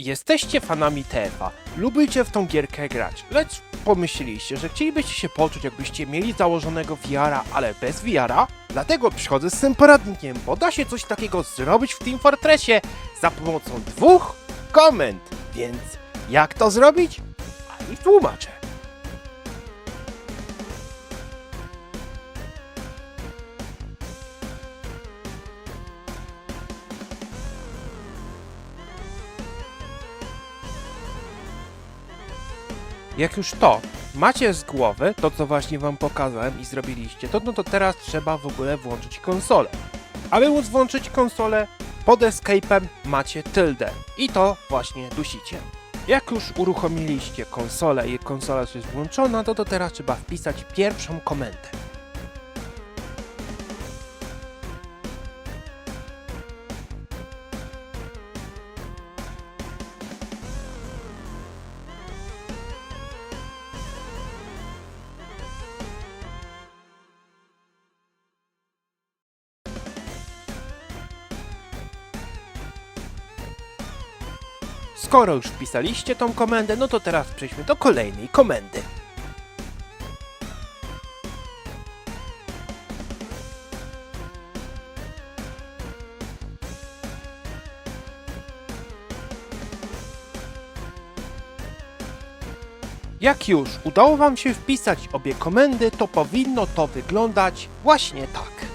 Jesteście fanami TFA, lubicie w tą gierkę grać, lecz pomyśleliście, że chcielibyście się poczuć jakbyście mieli założonego VR-a, ale bez VR-a? Dlatego przychodzę z tym poradnikiem, bo da się coś takiego zrobić w Team Fortressie za pomocą dwóch komend. Więc jak to zrobić? A tłumaczę. Jak już to macie z głowy, to co właśnie wam pokazałem i zrobiliście, to no to teraz trzeba w ogóle włączyć konsolę. Aby móc włączyć konsolę, pod escape'em macie tyldę i to właśnie dusicie. Jak już uruchomiliście konsolę i konsola już jest włączona, to, to teraz trzeba wpisać pierwszą komendę. Skoro już wpisaliście tą komendę, no to teraz przejdźmy do kolejnej komendy. Jak już udało Wam się wpisać obie komendy, to powinno to wyglądać właśnie tak.